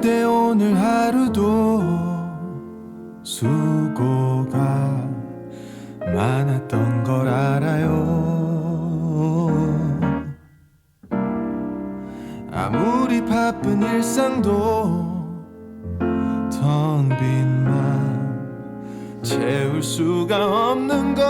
그대 오늘 하루도 수고가 많았던 걸 알아요. 아무리 바쁜 일상도 텅 빈 맘 채울 수가 없는 걸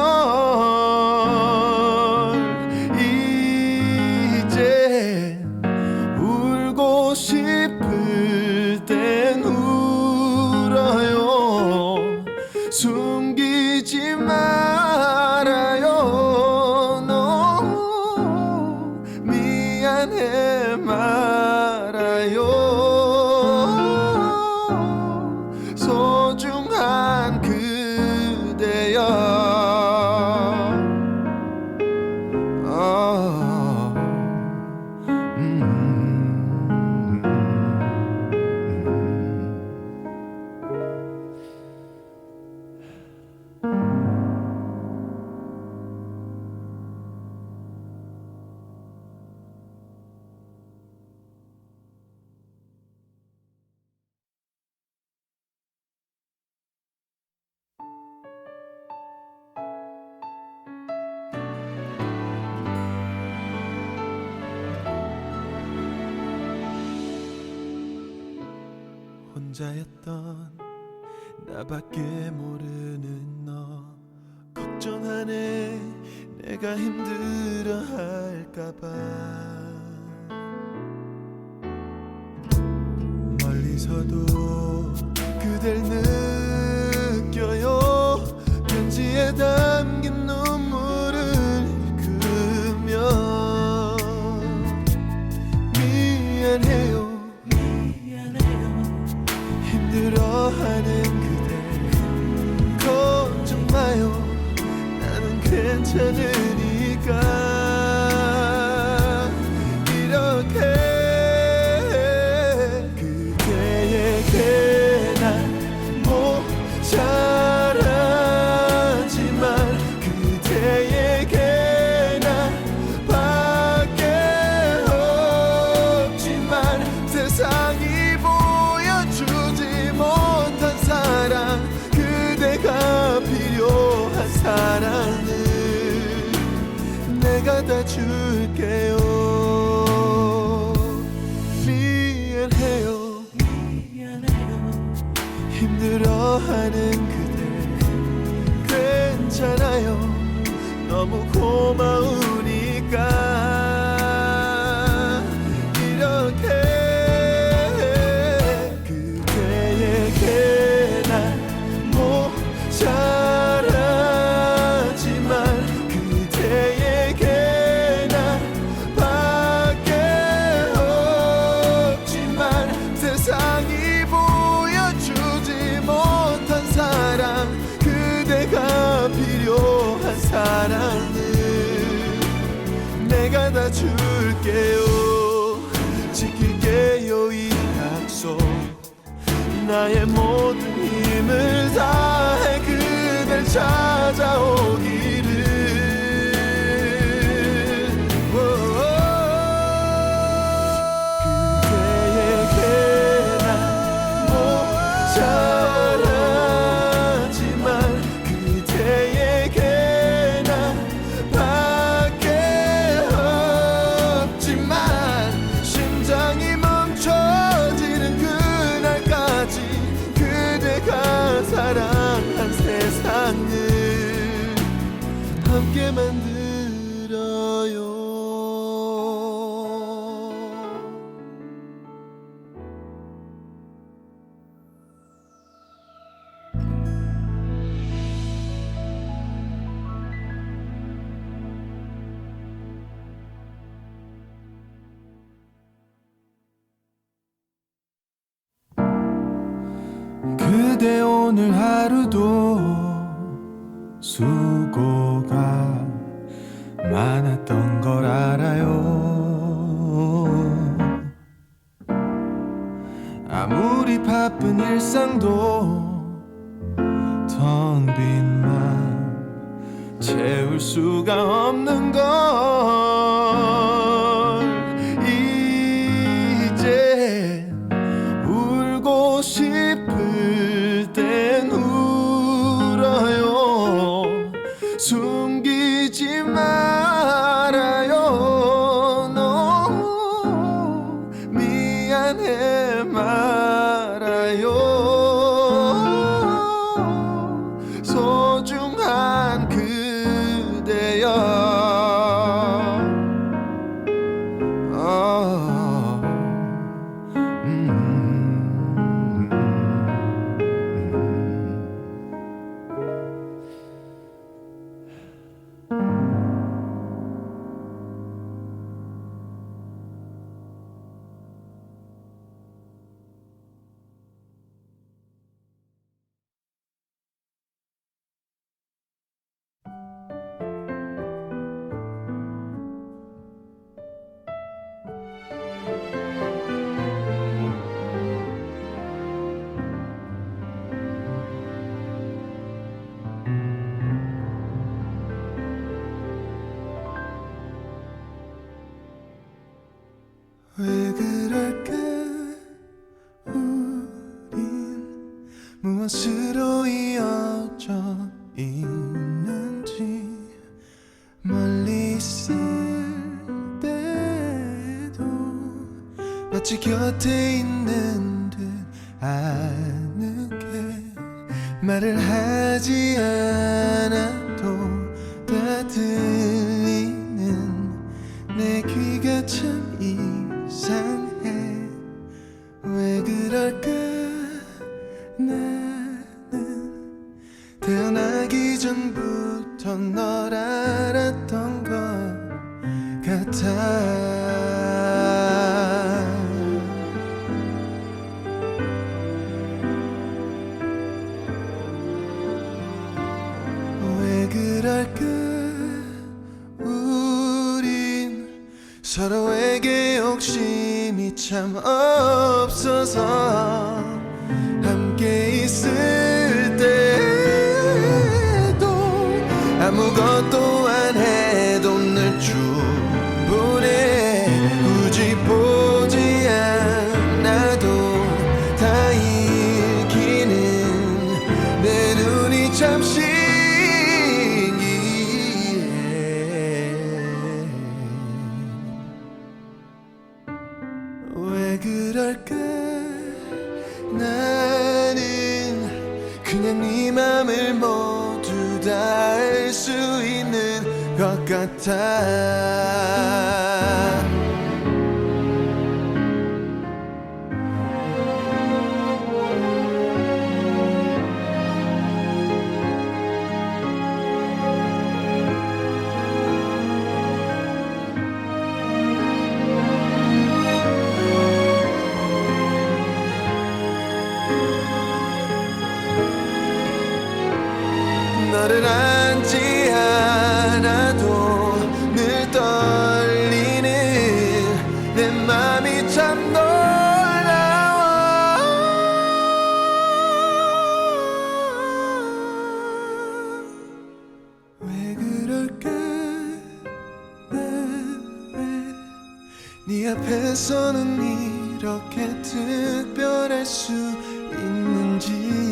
혼자였던 나밖에 모르는 너. 걱정하네. 내가 힘들어 할까봐. 멀리서도 그댈 느 괜찮으니까 줄게요. 미안해요. 힘들어하는 그대. 괜찮아요. 너무 고마우 내가 다 줄게요. 지킬게요 이 약속. 나의 모든 힘을 다해 그댈 찾아오기 오늘 하루도 수고가 많았던 걸 알아요. 아무리 바쁜 일상도 텅 빈 맘 채울 수가 없는 걸 마치 곁에 있는 듯 아는 게 말을 하지 않아도 다 들리는 내 귀가 참 이상해. 왜 그럴까? 나는 태어나기 전부터 널 알았던 것 같아 서로에게 욕심이 참 없어서 그럴까? 나는 그냥 네 맘을 모두 다 알 수 있는 것 같아 네 앞에서는 이렇게 특별할 수 있는지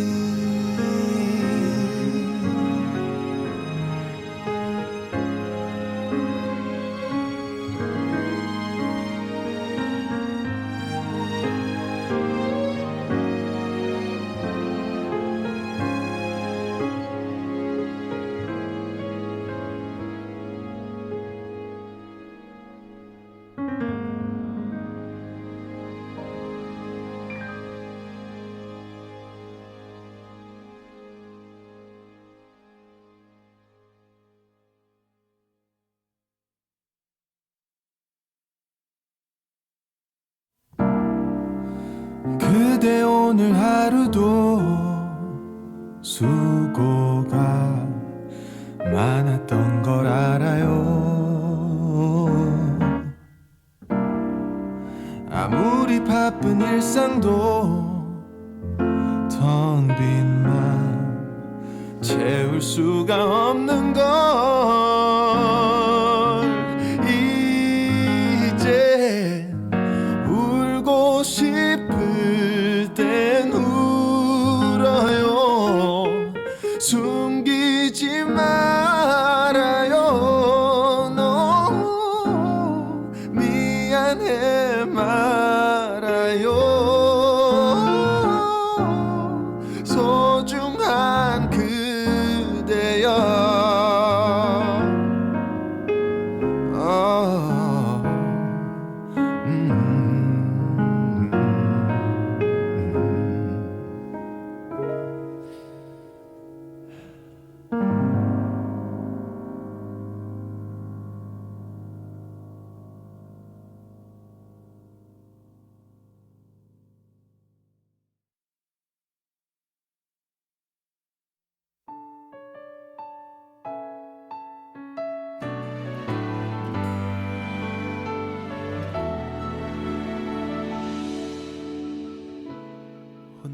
오늘 하루도 수고가 많았던 걸 알아요. 아무리 바쁜 일상도 텅 빈 맘 채울 수가 없는 걸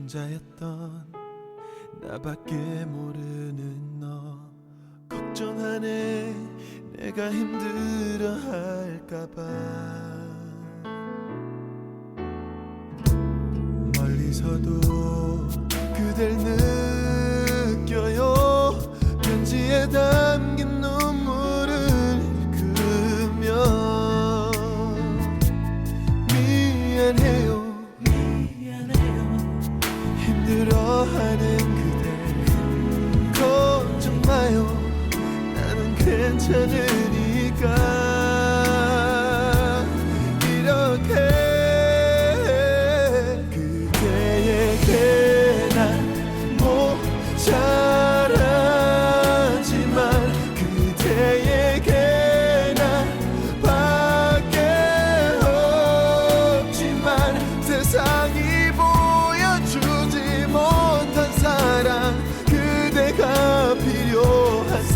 혼자였던 나밖에 모르는 너. 걱정하네. 내가 힘들어 할까봐. 멀리서도 그댈 느 괜찮으니까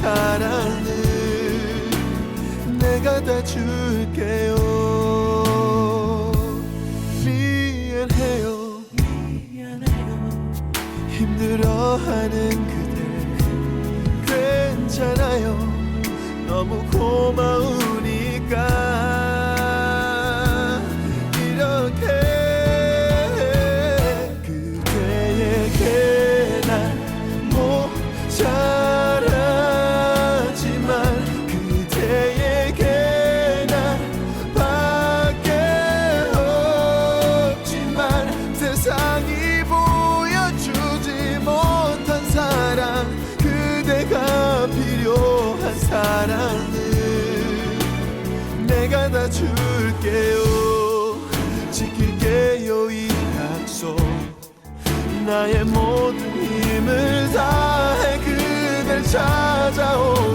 사랑을 내가 다 줄게요. 미안해요. 힘들어하는 그대. 괜찮아요. 너무 고마우니까 내가 다 줄게요. 지킬게요 이 약속. 나의 모든 힘을 다해 그댈 찾아오